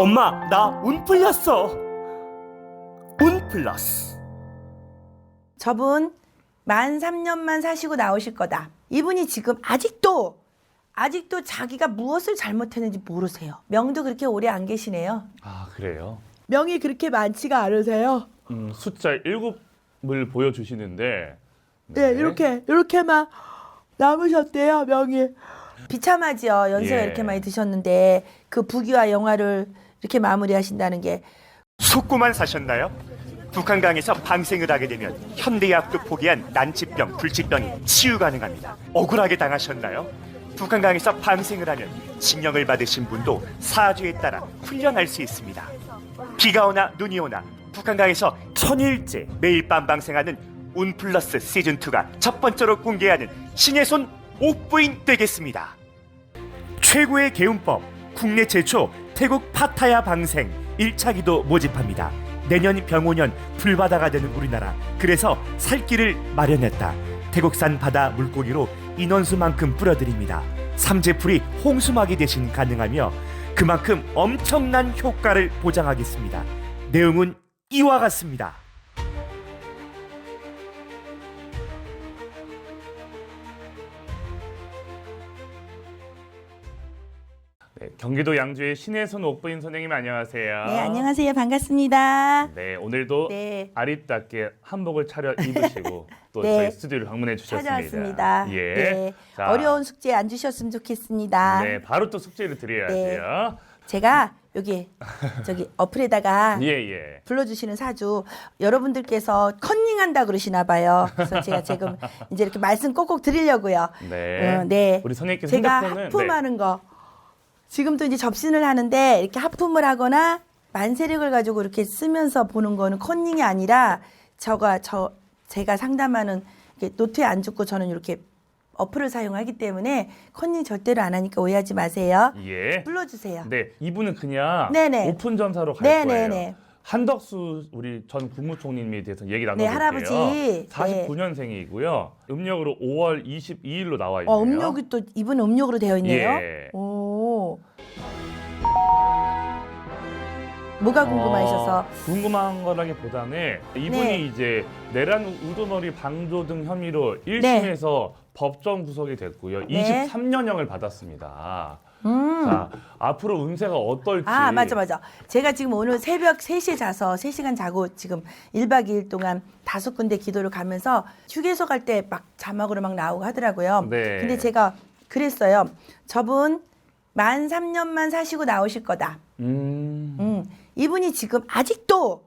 엄마 나 운 풀렸어 운 플러스 저분 만 3년만 사시고 나오실 거다. 이분이 지금 아직도 아직도 자기가 무엇을 잘못했는지 모르세요. 명도 그렇게 오래 안 계시네요. 아 그래요? 명이 그렇게 많지가 않으세요. 음, 숫자 7을 보여주시는데 예, 이렇게 이렇게만 남으셨대요 명이. 비참하지요. 연세가 예. 이렇게 많이 드셨는데 그 부귀와 영화를 이렇게 마무리하신다는 게 속고만 사셨나요? 북한강에서 방생을 하게 되면 현대의학도 포기한 난치병, 불치병이 치유 가능합니다. 억울하게 당하셨나요? 북한강에서 방생을 하면 징역을 받으신 분도 사주에 따라 훈련할 수 있습니다. 비가 오나 눈이 오나 북한강에서 천일째 매일 밤 방생하는 운플러스 시즌2가 첫 번째로 공개하는 신의 손 옥부인 되겠습니다. 최고의 개운법 국내 최초 태국 파타야 방생 1차 기도 모집합니다. 내년 병오년 불바다가 되는 우리나라 그래서 살 길을 마련했다. 태국산 바다 물고기로 인원수만큼 뿌려드립니다. 삼재풀이 홍수막이 대신 가능하며 그만큼 엄청난 효과를 보장하겠습니다. 내용은 이와 같습니다. 네, 경기도 양주의 신혜선 옥부인 선생님 안녕하세요. 네, 안녕하세요. 반갑습니다. 네, 오늘도 네. 아리답게 한복을 차려 입으시고 또 네. 저희 스튜디오를 방문해 주셨습니다. 찾아왔습니다. 예. 네. 자, 어려운 숙제 안 주셨으면 좋겠습니다. 네, 바로 또 숙제를 드려야 네. 돼요. 제가 여기 저기 어플에다가 예, 예. 불러주시는 사주 여러분들께서 컨닝한다 그러시나 봐요. 그래서 제가 지금 이제 이렇게 말씀 꼭꼭 드리려고요. 네. 어, 네. 우리 선생님께서 제가 하품하는 거 지금도 이제 접신을 하는데 이렇게 하품을 하거나 만세력을 가지고 이렇게 쓰면서 보는 거는 컨닝이 아니라 저가 저 제가 상담하는 이렇게 노트에 안 죽고 저는 이렇게 어플을 사용하기 때문에 컨닝 절대로 안 하니까 오해하지 마세요. 네. 예. 불러주세요. 네, 이분은 그냥 네네. 오픈 점사로 갈 네네네. 거예요. 한덕수 우리 전 국무총리님에 대해서 얘기 네, 나눠볼게요. 할아버지. 49년생이고요. 음력으로 5월 22일로 나와 있네요. 어, 음력이 또 이분 음력으로 되어 있네요. 예. 오. 뭐가 궁금하셔서 어, 궁금한 거라기보다는 이분이 네. 이제 내란 우두머리 방조 등 혐의로 1심에서 법정 구속이 됐고요. 네. 23년형을 받았습니다. 음. 자, 앞으로 운세가 어떨지. 아, 맞아, 맞아. 제가 지금 오늘 새벽 3시에 자서 3시간 자고 지금 1박 2일 동안 다섯 군데 기도를 가면서 휴게소 갈 때 막 자막으로 막 나오고 하더라고요. 네. 근데 제가 그랬어요. 저분 만 3년만 사시고 나오실 거다. 음. 음, 이분이 지금 아직도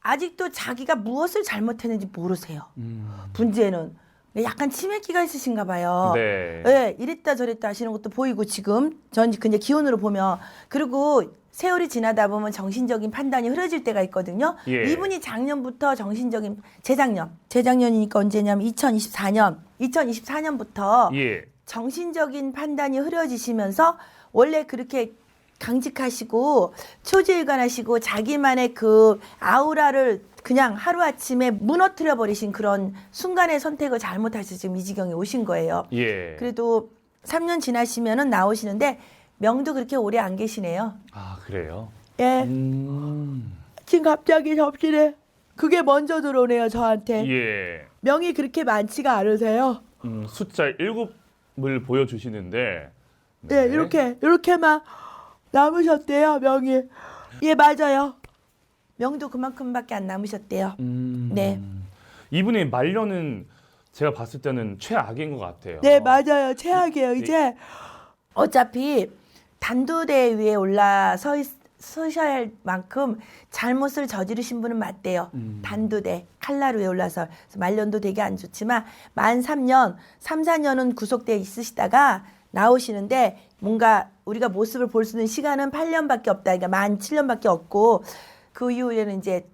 아직도 자기가 무엇을 잘못했는지 모르세요. 음. 문제는 약간 치매기가 있으신가 봐요. 네. 예, 이랬다 저랬다 하시는 것도 보이고 지금 전 근데 기온으로 보면 그리고 세월이 지나다 보면 정신적인 판단이 흐려질 때가 있거든요. 예. 이분이 작년부터 정신적인 재작년 재작년이니까 언제냐면 2024년 2024년부터 예. 정신적인 판단이 흐려지시면서 원래 그렇게 강직하시고 초지일관하시고 자기만의 그 아우라를 그냥 하루아침에 무너뜨려 버리신 그런 순간의 선택을 잘못하셔서 지금 이 지경에 오신 거예요. 예. 그래도 3년 지나시면은 나오시는데 명도 그렇게 오래 안 계시네요. 아, 그래요? 예, 음. 지금 갑자기 접시네. 그게 먼저 들어오네요 저한테. 예. 명이 그렇게 많지가 않으세요. 음, 숫자 7을 보여주시는데. 네. 예, 이렇게 이렇게만 남으셨대요 명이. 예, 맞아요. 명도 그만큼밖에 안 남으셨대요. 음. 네. 이분의 말년은 제가 봤을 때는 최악인 것 같아요. 네, 맞아요. 최악이에요. 이제 어차피 단두대 위에 올라 서 있- 서셔야 할 만큼 잘못을 저지르신 분은 맞대요. 음. 단두대 칼날 위에 올라서 그래서 말년도 되게 안 좋지만 만 3년, 3, 4년은 구속돼 있으시다가 나오시는데 뭔가 우리가 모습을 볼 수 있는 시간은 8년밖에 없다. 그러니까 만 7년밖에 없고 그 이후에는 이제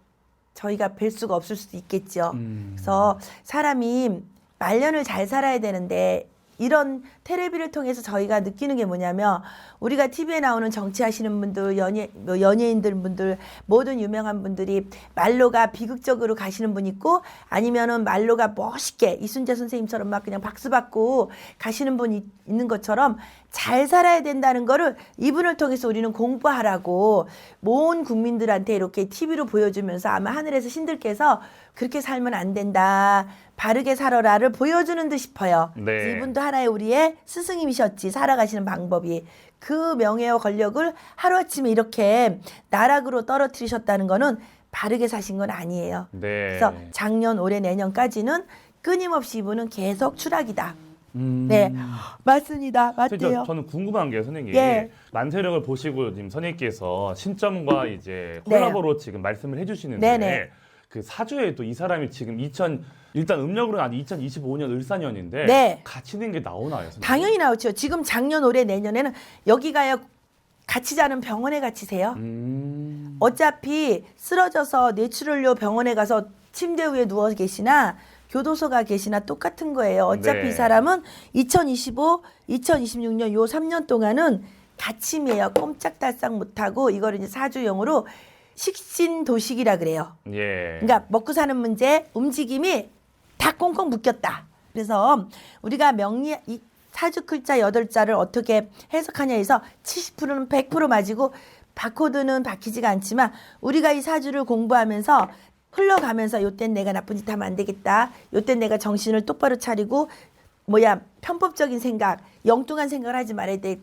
저희가 뵐 수가 없을 수도 있겠죠. 음. 그래서 사람이 말년을 잘 살아야 되는데 이런 테레비를 통해서 저희가 느끼는 게 뭐냐면 우리가 TV에 나오는 정치하시는 분들, 연예 뭐 연예인들 분들 모든 유명한 분들이 말로가 비극적으로 가시는 분 있고 아니면은 말로가 멋있게 이순재 선생님처럼 막 그냥 박수 받고 가시는 분 이 있는 것처럼 잘 살아야 된다는 거를 이분을 통해서 우리는 공부하라고 모든 국민들한테 이렇게 TV로 보여주면서 아마 하늘에서 신들께서 그렇게 살면 안 된다. 바르게 살아라를 보여주는 듯 싶어요. 네. 이분도 하나의 우리의 스승님이셨지. 살아가시는 방법이. 그 명예와 권력을 하루아침에 이렇게 나락으로 떨어뜨리셨다는 거는 바르게 사신 건 아니에요. 네. 그래서 작년, 올해, 내년까지는 끊임없이 이분은 계속 추락이다. 음. 네. 맞습니다. 맞대요. 저, 저는 궁금한 게 선생님 예. 만세력을 보시고 지금 선생님께서 신점과 이제 네. 콜라보로 지금 말씀을 해주시는데 네네. 그 사주에 또이 사람이 지금 2000 일단 음력으로는 아니 2025년 을사년인데 네. 갇히는 게 나오나요? 선생님? 당연히 나오죠. 지금 작년, 올해, 내년에는 여기가요. 갇히지 않은 병원에 갇히세요. 음. 어차피 쓰러져서 뇌출혈료 병원에 가서 침대 위에 누워 계시나 교도소 가 계시나 똑같은 거예요. 어차피 네. 이 사람은 2025, 2026년 요 3년 동안은 갇힘이에요. 꼼짝달싹 못하고 이거를 이제 사주용으로 식신도식이라 그래요. 예. 그러니까 먹고 사는 문제, 움직임이 다 꽁꽁 묶였다. 그래서 우리가 명리 이 사주 글자 여덟 자를 어떻게 해석하냐 해서 70%는 100% 맞이고 바코드는 박히지가 않지만 우리가 이 사주를 공부하면서 흘러가면서 요땐 내가 나쁜 짓 하면 안 되겠다. 요땐 내가 정신을 똑바로 차리고 뭐야 편법적인 생각, 영뚱한 생각을 하지 말아야 돼.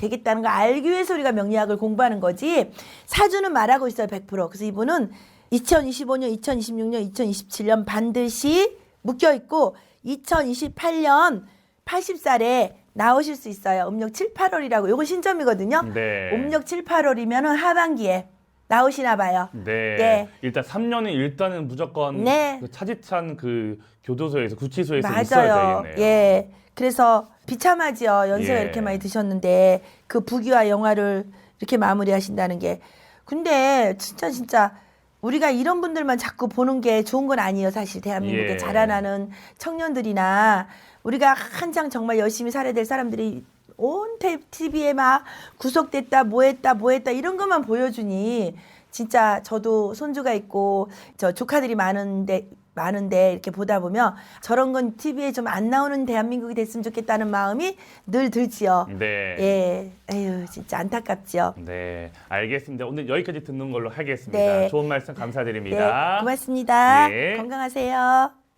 되겠다는 걸 알기 위해서 우리가 명리학을 공부하는 거지 사주는 말하고 있어요 100% 그래서 이분은 2025년 2026년 2027년 반드시 묶여 있고 2028년 80살에 나오실 수 있어요 음력 7, 8월이라고 요건 신점이거든요 네. 음력 7, 8월이면 하반기에 나오시나 봐요 네. 네. 일단 3년은 일단은 무조건 네. 그 차지찬 그 교도소에서 구치소에서 있어야 맞아요. 되겠네요. 예. 그래서 비참하지요. 연세가 예. 이렇게 많이 드셨는데 그 부귀와 영화를 이렇게 마무리하신다는 게. 근데 진짜 진짜 우리가 이런 분들만 자꾸 보는 게 좋은 건 아니에요. 사실 대한민국에 예. 자라나는 청년들이나 우리가 한창 정말 열심히 살아야 될 사람들이 온 TV에 막 구속됐다, 뭐했다, 뭐했다 이런 것만 보여주니 진짜 저도 손주가 있고 저 조카들이 많은데 많은데 이렇게 보다 보면 저런 건 TV에 좀 안 나오는 대한민국이 됐으면 좋겠다는 마음이 늘 들지요. 네. 예, 에휴 진짜 안타깝죠. 네, 알겠습니다. 오늘 여기까지 듣는 걸로 하겠습니다. 네. 좋은 말씀 네, 감사드립니다. 고맙습니다. 예. 건강하세요.